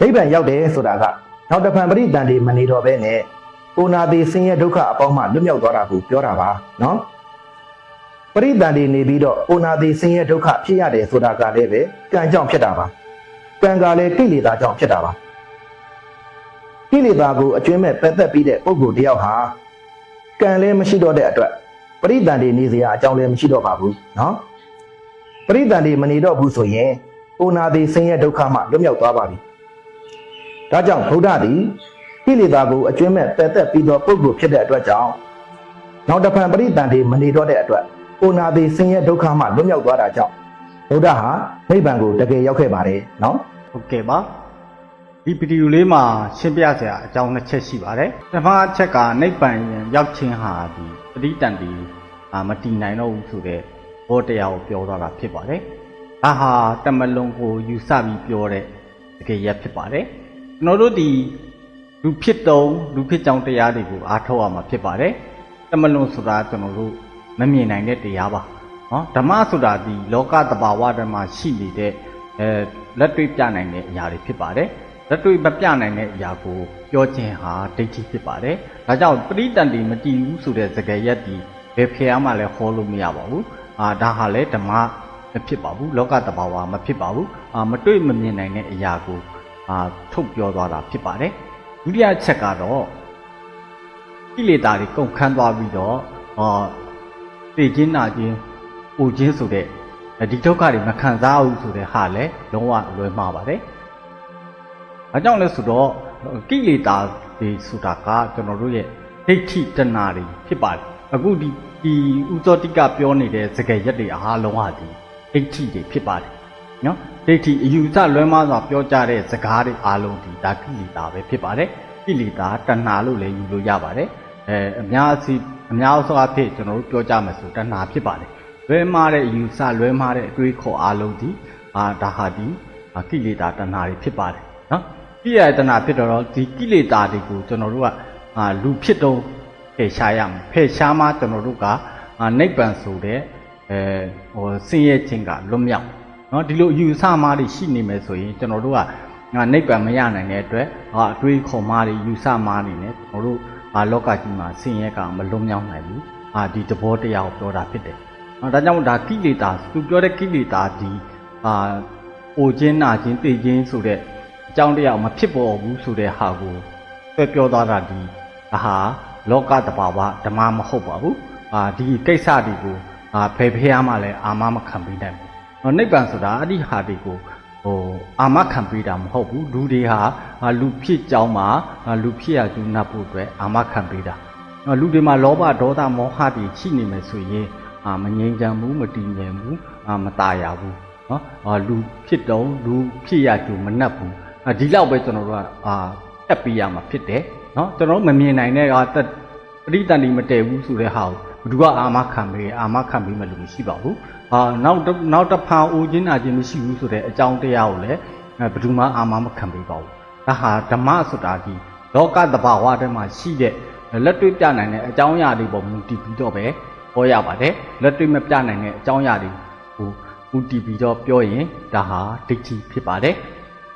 နိဗ္ဗာန်ရောက်တယ်ဆိုတာကနောက်တစ်ဖန်ပရိတန်တွေမနေတော့ဘဲနဲ့ကိုနာသေးဆင်းရဲဒုက္ခအပေါင်းမှလွတ်မြောက်သွားတာကိုပြောတာပါနော်ပရိတန်တွေနေပြီးတော့ကိုနာသေးဆင်းရဲဒုက္ခဖြစ်ရတယ်ဆိုတာကလည်းပဲကံကြောင့်ဖြစ်တာပါကံကလည်းကိလေသာကြောင့်ဖြစ်တာပါကိလေသာကိုအကျွမ်းမဲ့ပယ်သက်ပြီးတဲ့ပုဂ္ဂိုလ်တယောက်ဟာကံလည်းမရှိတော့တဲ့အတွက်ပရိတန်တွေနေစရာအကြောင်းလည်းမရှိတော့ပါဘူးနော်ပရိတန်တွေမနေတော့ဘူးဆိုရင်ကိုနာသေးဆင်းရဲဒုက္ခမှလွတ်မြောက်သွားပါပြီ ဒါကြောင့်ဗုဒ္ဓသည်ကိလေသာကိုအကျွမ်းမဲ့ပယ်သက်ပြီးသောပုဂ္ဂိုလ်ဖြစ်တဲ့အတွက်ကြောင့်နောက်တစ်ဖန်ပရိတန်တွေမနေတော့တဲ့အတွက်ကိုနာသည်ဆင်းရဲဒုက္ခမှလွတ်မြောက်သွားတာကြောင့်ဗုဒ္ဓဟာနိဗ္ဗာန်ကိုတကယ်ရောက်ခဲ့ပါတယ်နော်ဟုတ်ကဲ့ပါဒီဗီဒီယိုလေးမှာရှင်းပြစရာအကြောင်းနှစ်ချက်ရှိပါတယ်ပထမအချက်ကနိဗ္ဗာန်ရောက်ခြင်းဟာဒီပဋိတန်တီအာမတည်နိုင်တော့ဘူးဆိုတဲ့ဘောတရားကိုပြောသွားတာဖြစ်ပါတယ်ဒါဟာတမလွန်ကိုယူဆပြီးပြောတဲ့တကယ်ရဖြစ်ပါတယ် ကျွန်တော်တို့ဒီလူဖြစ်တုံးလူဖြစ်ကြောင်းတရားတွေကိုအားထုတ်ရမှာဖြစ်ပါတယ်တမလွန်ဆိုတာကျွန်တော်တို့မမြင်နိုင်တဲ့တရားပါနော်ဓမ္မဆိုတာဒီလောကတဘာဝဓမ္မရှိနေတဲ့အဲလက်တွေ့ပြနိုင်တဲ့အရာတွေဖြစ်ပါတယ်လက်တွေ့မပြနိုင်တဲ့အရာကိုပြောခြင်းဟာဒိဋ္ဌိဖြစ်ပါတယ်ဒါကြောင့်ပရိတန်တီမတည်ဘူးဆိုတဲ့စကားရက်ဒီဘယ်ဖျားမှလည်းဟောလို့မရပါဘူးအာဒါဟာလည်းဓမ္မမဖြစ်ပါဘူးလောကတဘာဝမဖြစ်ပါဘူးအာမတွေ့မမြင်နိုင်တဲ့အရာကို အာထုတ်ပြောသွားတာဖြစ်ပါတယ်ဒုတိယအချက်ကတော့ကိလေသာတွေကုန်ခန်းသွားပြီးတော့အာသိချင်းနာချင်းပူချင်းဆိုတဲ့ဒီဒုက္ခတွေမခံစားဘူးဆိုတဲ့ဟာလည်းလုံးဝလွယ်မှားပါတယ်။အဲကြောင့်လဲဆိုတော့ကိလေသာတွေဆိုတာကကျွန်တော်တို့ရဲ့ဒိဋ္ဌိတဏှာတွေဖြစ်ပါတယ်။အခုဒီဒီဥသောတိကပြောနေတဲ့စကားရက်တွေအားလုံးဟာဒီဒိဋ္ဌိတွေဖြစ်ပါတယ်။ နော်ဒိဋ္ဌိအယူဆလွဲမှားစွာပြောကြတဲ့စကားတွေအားလုံးဒီဒါကိလေသာပဲဖြစ်ပါတယ်။ကိလေသာတဏှာလို့လည်းယူလို့ရပါတယ်။အဲအများစီအများဆုံးအဖြစ်ကျွန်တော်တို့ပြောကြမယ်ဆိုတဏှာဖြစ်ပါတယ်။လွဲမှားတဲ့အယူဆလွဲမှားတဲ့အတွေးခေါ်အားလုံးဒီအာဒါဟာဒီအာကိလေသာတဏှာတွေဖြစ်ပါတယ်နော်။ကိလေသာတဏှာဖြစ်တော့ဒီကိလေသာတွေကိုကျွန်တော်တို့ကအာလူဖြစ်တော့ဖယ်ရှားရမယ်။ဖယ်ရှားမှကျွန်တော်တို့ကအာနိဗ္ဗာန်ဆိုတဲ့အဲဟိုဆင်းရဲခြင်းကလွတ်မြောက် နော်ဒီလိုအယူဆမှားတွေရှိနေမယ်ဆိုရင်ကျွန်တော်တို့ကငါနိဗ္ဗာန်မရနိုင်တဲ့အတွက်ဟာအတွေးခေါ်မှားတွေယူဆမှားတွေနဲ့ကျွန်တော်တို့ဟာလောကကြီးမှာဆင်းရဲကမလွတ်မြောက်နိုင်ဘူးဟာဒီသဘောတရားကိုပြောတာဖြစ်တယ်နော်ဒါကြောင့်ဒါကိလေသာသူပြောတဲ့ကိလေသာဒီဟာအိုခြင်းနာခြင်းသိခြင်းဆိုတဲ့အကြောင်းတရားမဖြစ်ပေါ်ဘူးဆိုတဲ့ဟာကိုဆွဲပြောသွားတာဒီဒါဟာလောကတဘာဝဓမ္မမဟုတ်ပါဘူးအာဒီကိစ္စတွေကိုအာဖယ်ဖျားမှလည်းအာမမခံပေးနိုင်ဘူး နော်နိဗ္ဗာန်ဆိုတာအဲ့ဒီဟာတွေကိုဟိုအာမခံပေးတာမဟုတ်ဘူးလူတွေဟာအာလူဖြစ်ကြောင်းမှာအာလူဖြစ်ရကျူးနပ်ဖို့အတွက်အာမခံပေးတာနော်လူတွေမှာလောဘဒေါသမောဟတွေရှိနေမယ်ဆိုရင်အာမငြိမ်းချမ်းဘူးမတည်ငြိမ်ဘူးအာမตายရဘူးနော်အာလူဖြစ်တော့လူဖြစ်ရကျူးမနှက်ဘူးအာဒီလောက်ပဲကျွန်တော်တို့ကအာတက်ပေးရမှာဖြစ်တယ်နော်ကျွန်တော်တို့မမြင်နိုင်တဲ့အာတက်ပရိတန်ဒီမတည်ဘူးဆိုတဲ့ဟာကို ဘယ်သူကအာမခံပေးအာမခံပေးမယ်လို့မရှိပါဘူးအာနောက်တစ်နောက်တစ်ဖန်အိုခြင်းနာခြင်းမရှိဘူးဆိုတဲ့အကြောင်းတရားကိုလည်းအဲဘယ်သူမှအာမမခံပေးပါဘူးဒါဟာဓမ္မဆိုတာဒီလောကတဘာဝထဲမှာရှိတဲ့လက်တွေ့ပြနိုင်တဲ့အကြောင်းအရာတွေပေါ်မူတည်ပြီးတော့ပဲဟောရပါတယ်လက်တွေ့မပြနိုင်တဲ့အကြောင်းအရာတွေကိုမူတည်ပြီးတော့ပြောရင်ဒါဟာဒိဋ္ဌိဖြစ်ပါတယ်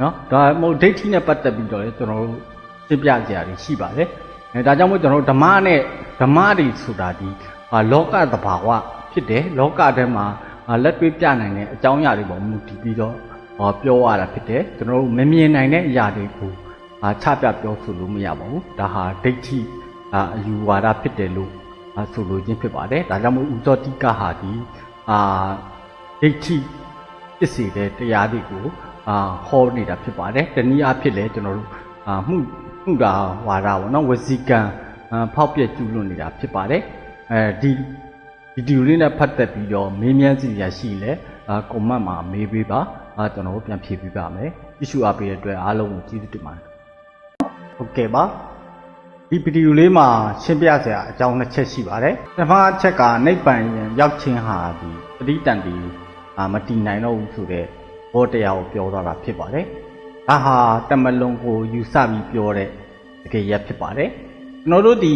နော်ဒါမှမဟုတ်ဒိဋ္ဌိနဲ့ပတ်သက်ပြီးတော့လည်းကျွန်တော်တို့ရှင်းပြကြရရှိပါတယ်အဲဒါကြောင့်မို့ကျွန်တော်တို့ဓမ္မနဲ့ဓမ္မတွေဆိုတာဒီအာ လောကတဘာဝဖြစ်တယ်လောကထဲမှာအာလက်တွေ့ပြနိုင်တဲ့အကြောင်းအရာတွေပေါ်မူတည်ပြီးတော့ဟောပြောရတာဖြစ်တယ်ကျွန်တော်တို့မမြင်နိုင်တဲ့အရာတွေကိုအာချပြပြောဆိုလို့မရပါဘူးဒါဟာဒိဋ္ဌိအာအယူဝါဒဖြစ်တယ်လို့အာဆိုလိုခြင်းဖြစ်ပါတယ်ဒါကြောင့်မို့ဥဇောတိကဟာဒီအာဒိဋ္ဌိဖြစ်စေတဲ့တရားတွေကိုအာဟောနေတာဖြစ်ပါတယ်တနည်းအားဖြင့်လည်းကျွန်တော်တို့အာမှုမှုတာဝါဒပေါ့နော်ဝစီကံအာဖောက်ပြက်ကျူးလွန်နေတာဖြစ်ပါတယ် အဲဒီဗီဒီယိုလေးနဲ့ဖတ်သက်ပြီးတော့မေးမြန်းစီရရှိလဲအာကွန်မန့်မှာမေးပေးပါအာကျွန်တော်တို့ပြန်ဖြေပေးပါမယ်ကြည့်ရှုအားပေးတဲ့အတွက်အားလုံးကိုကျေးဇူးတင်ပါတယ်ဟုတ်ကဲ့ပါဒီဗီဒီယိုလေးမှာရှင်းပြစရာအကြောင်းနှစ်ချက်ရှိပါတယ်ပထမအချက်ကနိဗ္ဗာန်ရောက်ခြင်းဟာဒီပဋိတန်တီအာမတည်နိုင်တော့ဘူးဆိုတဲ့ဘောတရားကိုပြောသွားတာဖြစ်ပါတယ်ဒါဟာတမလွန်ကိုယူဆပြီးပြောတဲ့တကယ်ရဖြစ်ပါတယ်ကျွန်တော်တို့ဒီ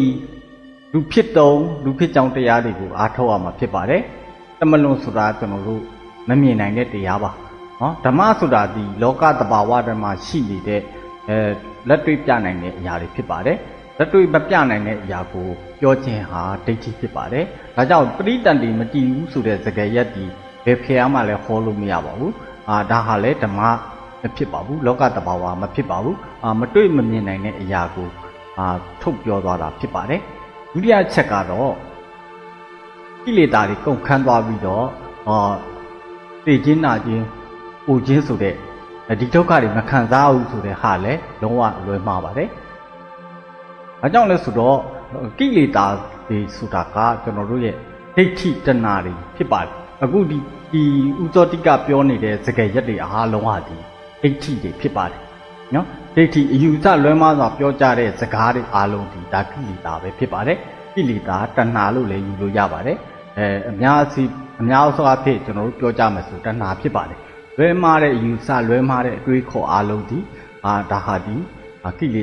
လူဖြစ်တုံးလူဖြစ်ကြောင်းတရားတွေကိုအားထုတ်ရမှာဖြစ်ပါတယ်တမလွန်ဆိုတာကျွန်တော်တို့မမြင်နိုင်တဲ့တရားပါဟနော်ဓမ္မဆိုတာဒီလောကတဘာဝဓမ္မရှိနေတဲ့အဲလက်တွေ့ပြနိုင်တဲ့အရာတွေဖြစ်ပါတယ်လက်တွေ့မပြနိုင်တဲ့အရာကိုပြောခြင်းဟာဒိဋ္ဌိဖြစ်ပါတယ်ဒါကြောင့်ပရိတန်တိမတည်ဘူးဆိုတဲ့စကားရက်ဒီဘယ်ဖျားမှလည်းဟောလို့မရပါဘူးအာဒါဟာလည်းဓမ္မမဖြစ်ပါဘူးလောကတဘာဝမဖြစ်ပါဘူးအာမတွေ့မမြင်နိုင်တဲ့အရာကိုအာထုတ်ပြောသွားတာဖြစ်ပါတယ် ဒုတိယချက်ကတော့ကိလေသာတွေကုန်ခန်းသွားပြီးတော့အော်သိချင်းနာချင်းပူချင်းဆိုတဲ့ဒီဒုက္ခတွေမခံစားဘူးဆိုတဲ့ဟာလည်းလုံးဝလွယ်မှားပါတယ်။အဲကြောင့်လဲဆိုတော့ကိလေသာတွေဆိုတာကကျွန်တော်တို့ရဲ့ဒိဋ္ဌိတဏှာတွေဖြစ်ပါတယ်။အခုဒီဒီဥဇောတိကပြောနေတဲ့စကားရက်တွေအားလုံးဟာဒီဒိဋ္ဌိတွေဖြစ်ပါတယ်။ နော်ဒိဋ္ဌိအယူဆလွဲမှားစွာပြောကြတဲ့စကားတွေအားလုံးဒီဒါကိလေသာပဲဖြစ်ပါတယ်။ကိလေသာတဏှာလို့လည်းယူလို့ရပါတယ်။အဲအများစီအများဆုံးအဖြစ်ကျွန်တော်တို့ပြောကြမယ်ဆိုတဏှာဖြစ်ပါတယ်လွဲမှားတဲ့အယူဆလွဲမှားတဲ့အတွေးခေါ်အားလုံးဒီအာဒါဟာဒီအာကိလေ